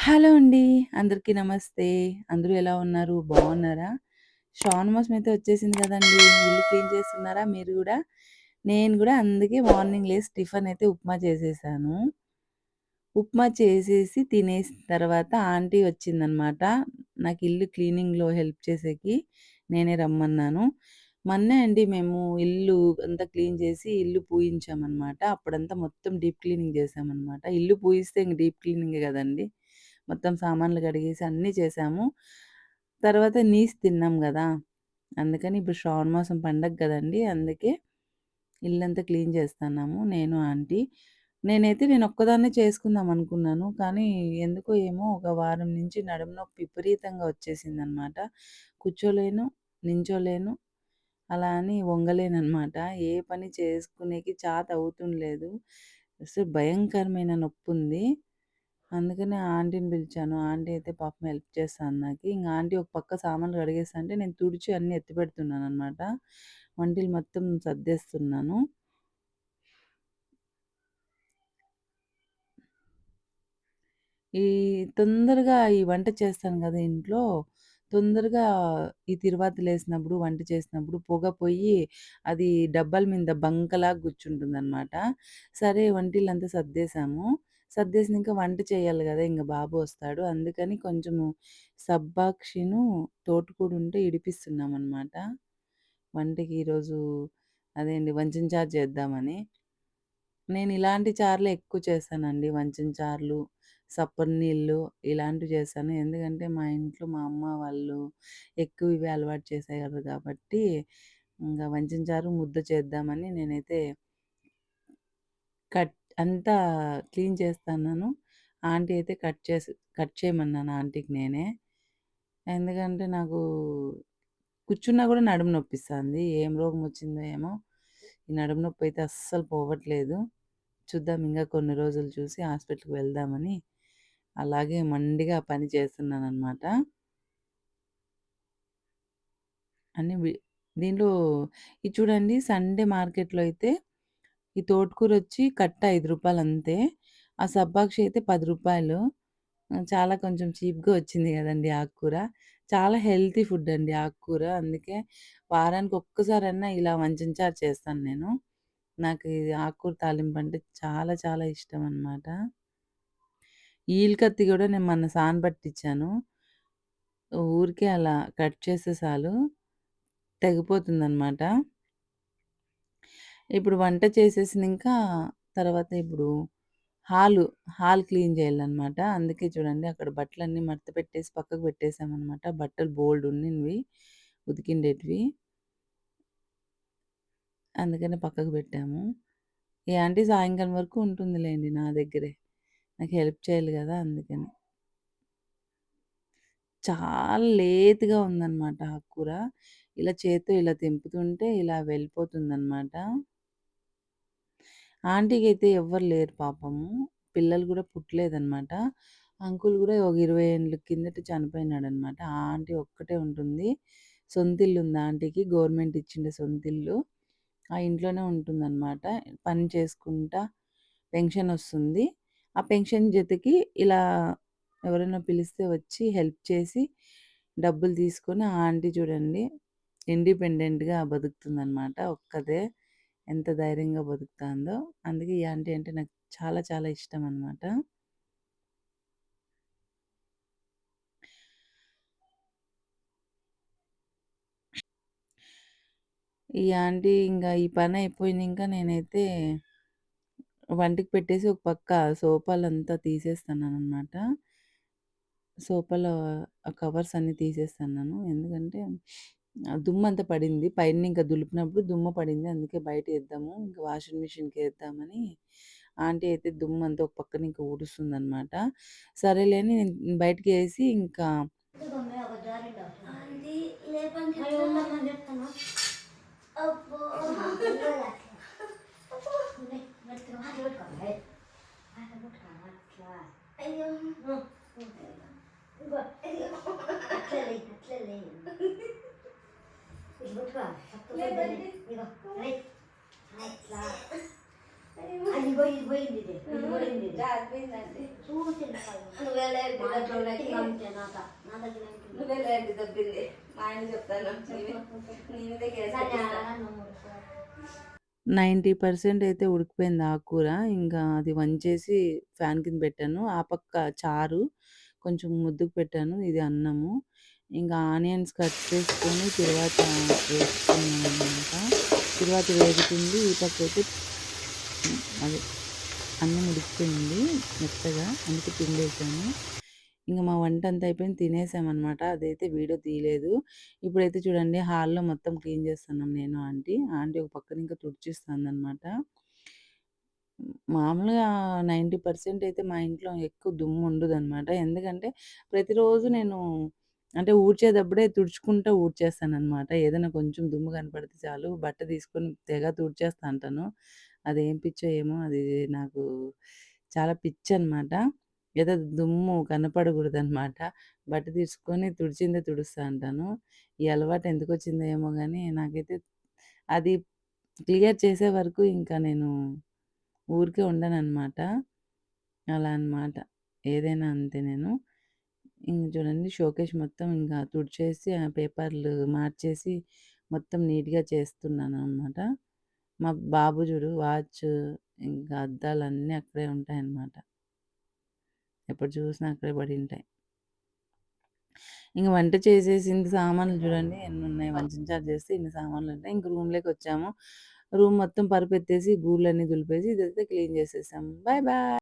Hello అండి. అందరికీ నమస్తే. అందరూ ఎలా ఉన్నారు? బాగున్నారా? శ్రావణ మాసం అయితే వచ్చేసింది కదండీ! ఇల్లు క్లీన్ చేస్తున్నారా మీరు కూడా నేను కూడా అందుకే మార్నింగ్ లేసి టిఫిన్ అయితే ఉప్మా చేసేసాను. ఉప్మా చేసేసి తినేసిన తర్వాత ఆంటీ వచ్చిందనమాట. నాకు ఇల్లు క్లీనింగ్‌లో హెల్ప్ చేసేకి. నేనే రమ్మన్నాను. మొన్నే అండి మేము ఇల్లు అంతా క్లీన్ చేసి ఇల్లు పూయించామనమాట. అప్పుడంతా మొత్తం డీప్ క్లీనింగ్ చేసామన్నమాట ఇల్లు పూయిస్తే ఇంక డీప్ క్లీనింగే కదండీ మొత్తం సామాన్లు కడిగేసి అన్నీ చేసాము తర్వాత నీస్ తిన్నాం కదా అందుకని ఇప్పుడు శ్రావణ మాసం పండగ కదండి అందుకే ఇల్లంతా క్లీన్ చేస్తున్నాము నేను, ఆంటీ. నేనైతే నేను ఒక్కదాన్నే చేసుకుందాం అనుకున్నాను. కానీ ఎందుకో ఏమో ఒక వారం నుంచి నడుము నొప్పి విపరీతంగా వచ్చేసిందనమాట. కూర్చోలేను, నించోలేను. అలా అని వంగలేననమాట. ఏ పని చేసుకునేకి చాత అవుతుండలేదు. అసలు భయంకరమైన నొప్పి ఉంది అందుకనే ఆంటీని పిలిచాను. ఆంటీ అయితే పాపం హెల్ప్ చేస్తాంది నాకి. ఇంకా ఆంటీ ఒక పక్క సామాన్లు కడిగేస్తాంటే నేను తుడిచి అన్నీ ఎత్తిపెడుతున్నాననమాట. వంటిల్లు మొత్తం సర్దేస్తున్నాను. ఈ తొందరగా ఈ వంట చేస్తాను కదా ఇంట్లో, తొందరగా ఈ తిరువాతలేసినప్పుడు, వంట చేసినప్పుడు పొగ పోయి అది డబ్బాల మీద బంకలాగా కూర్చుంటుందనమాట. సరే వంటిల్లంతా సర్దేశాము. సర్దేసినంక వంట చేయాలి కదా ఇంకా బాబు వస్తాడు. అందుకని కొంచెము సబ్బాక్షిను, తోటకూర ఉంటే ఇడిపిస్తున్నామనమాట. వంటకి ఈరోజు అదే అండి వంచిన చారు చేద్దామని. నేను ఇలాంటి చారులే ఎక్కువ చేశానండి. వంచిన చారులు, సప్పన నీళ్ళు ఇలాంటివి చేశాను. ఎందుకంటే మా ఇంట్లో మా అమ్మ వాళ్ళు ఎక్కువ ఇవే అలవాటు చేసేవారు కాబట్టి, ఇంకా వంచిన చారు, ముద్ద చేద్దామని నేనైతే కట్ అంతా క్లీన్ చేస్తన్నాను. ఆంటీ అయితే కట్ చేసి కట్ చేయమన్నాను ఆంటీకి నేనే. ఎందుకంటే నాకు కూర్చున్నా గూడా నడుము నొప్పిస్తాంది. ఏం రోగం వచ్చిందో ఏమో! ఈ నడుము నొప్పి అయితే అస్సలు పోవట్లేదు. చూద్దాం ఇంగా కొన్ని రోజులు చూసి హాస్పిటల్‌కి వెళ్దామని అలాగే మొండిగా పని చేస్తున్నాననమాట. అన్నీ వి దీంట్లో ఇది చూడండి సండే మార్కెట్‌లో అయితే ఈ తోటకూర వచ్చి కట్ట ఐదు రూపాయలు అంతే. ఆ సబ్బాక్షి అయితే పది రూపాయలు చాలా కొంచెం చీప్‌గా వచ్చింది కదండి ఆకుకూర. చాలా హెల్తీ ఫుడ్ అండి ఆకుకూర. అందుకే వారానికి ఒక్కసారన్నా ఇలా వంచిన చేస్తాను నేను. నాకు ఇది ఆకుకూర తాలింపు అంటే చాలా చాలా ఇష్టమనమాట. ఈల్ కత్తి కూడా నేను మొన్న పట్టించాను ఊరికే అలా కట్ చేస్తే చాలు తెగిపోతుందన్నమాట ఇప్పుడు వంట చేసేసినాక తర్వాత ఇప్పుడు హాలు, హాల్ క్లీన్ చేయాలన్నమాట అందుకే చూడండి అక్కడ బట్టలన్నీ మడత పెట్టేసి పక్కకు పెట్టేసామన్నమాట బట్టలు బోల్డ్ ఉన్నివి ఉతికిండేటివి. అందుకనే పక్కకు పెట్టాము. ఏ ఆంటీ సాయంకాలం వరకు ఉంటుందిలేండి నా దగ్గరే. నాకు హెల్ప్ చేయాలి కదా అందుకని. చాలా లేతుగా ఉందన్నమాట ఆ కూర ఇలా చేత్తో ఇలా తెంపుతుంటే ఇలా ఆంటీకి అయితే ఎవ్వరు లేరు పాపము. పిల్లలు కూడా పుట్టలేదనమాట. అంకుల్ కూడా ఒక ఇరవై ఏళ్ళ కిందట చనిపోయినాడనమాట. ఆ ఆంటీ ఒక్కటే ఉంటుంది. సొంతిల్లుంది ఆంటీకి. గవర్నమెంట్ ఇచ్చిండే సొంతిల్లు. ఆ ఇంట్లోనే ఉంటుందన్నమాట పని చేసుకుంటా పెన్షన్ వస్తుంది ఆ పెన్షన్ జతకి ఇలా ఎవరైనా పిలిస్తే వచ్చి హెల్ప్ చేసి డబ్బులు తీసుకొని ఆ ఆంటీ చూడండి ఇండిపెండెంట్‌గా బతుకుతుందనమాట. ఒక్కదే ఎంత ధైర్యంగా బతుకుతాందో. అందుకే ఈ ఆంటీ అంటే నాకు చాలా చాలా ఇష్టం అనమాట ఈ ఆంటీ ఇంకా ఈ పని పనయిపోయినంక నేనైతే వంటికి పెట్టేసి ఒక పక్క సోఫాలంతా తీసేస్తన్నాననమాట. సోఫాలో ఆ కవర్స్ అన్నీ తీసేస్తున్నాను ఎందుకంటే దుమ్మంతా పడింది. పైన ఇంకా దులిపినప్పుడు దుమ్ము పడింది. అందుకే బయట వేద్దాము ఇంకా వాషింగ్ మిషన్‌కేద్దామని ఆంటీ అయితే దుమ్మంతా ఒక పక్కన ఇంకా ఊడుస్తుంది అనమాట సరేలేని నేను వేసి ఇంకా ఆంటీ లేపని చెప్తా ఉండమని చెప్తాను అబ్బో అయ్యో అది పోయి ఇది పోయింది ఇది. ఇది పోయింది ఇది. జారిపోయిందండి చూసిన కళ్ళు. నువ్వే లేండి మా ఇంట్లో దబ్బింది గట్టిగా ఉంటే నాక. నా దగ్గర ఉంటుంది. నువ్వే లేండి దబ్బింది మా ఆయన చెప్తాను నేను మీద నైంటీ పర్సెంట్ అయితే ఉడికిపోయింది ఆకుకూర ఇంకా అది వంచేసి ఫ్యాన్ కింద పెట్టాను ఆ పక్క చారు కొంచెం ముద్దుకు పెట్టాను ఇది అన్నము ఇంకా ఆనియన్స్ కట్ చేసుకొని తర్వాత వేసుకున్నాను అనమాట తర్వాత వేగుతుంది ఈ పక్క అయితే అది అన్నం ఉడికిపోయింది మెత్తగా అందుకే పిండేసాను. ఇంకా మా వంట అంతా అయిపోయింది తినేసామన్నమాట అదైతే వీడియో తీయలేదు. ఇప్పుడైతే చూడండి హాల్లో మొత్తం క్లీన్ చేస్తున్నాం నేను ఆంటీ. ఆంటీ ఒక పక్కన ఇంకా తుడిచిస్తుందన్నమాట మామూలుగా నైంటీ పర్సెంట్ అయితే మా ఇంట్లో ఎక్కువ దుమ్ము ఉండదు అనమాట ఎందుకంటే ప్రతిరోజు నేను అంటే ఊడ్చేటప్పుడే తుడుచుకుంటూ ఊడ్చేస్తాను అనమాట ఏదైనా కొంచెం దుమ్ము కనపడితే చాలు బట్ట తీసుకొని తెగ తుడిచేస్తా అంటాను. అదేం పిచ్చో ఏమో అది నాకు చాలా పిచ్చి అనమాట ఏదో దుమ్ము కనపడకూడదు అనమాట బట్ట తీసుకొని తుడిచిందే తుడుస్తా అంటాను. ఈ అలవాటు ఎందుకు వచ్చిందో ఏమో కానీ నాకైతే అది క్లియర్ చేసే వరకు ఇంకా నేను ఊరికే ఉండను అనమాట అలా అన్నమాట ఏదైనా అంతే నేను. ఇంక చూడండి షోకేస్ మొత్తం ఇంకా తుడిచేసి ఆ పేపర్లు మార్చేసి మొత్తం నీట్గా చేస్తున్నాను అనమాట మా బాబు చూడు వాచ్ ఇంకా అద్దాలు అన్నీ అక్కడే ఉంటాయన్నమాట ఎప్పుడు చూసినా అక్కడే పడి ఉంటాయి ఇంక వంట చేసేసి చేసేసింది సామాన్లు చూడండి ఎన్ని ఉన్నాయి వంచిన చార్జ్ చేస్తే ఇన్ని సామాన్లు ఉంటాయి. ఇంక రూమ్లోకి వచ్చాము. రూమ్ మొత్తం పరుపెత్తేసి గూళ్ళన్నీ దులిపేసి ఇదైతే క్లీన్ చేసేసాము. Bye bye!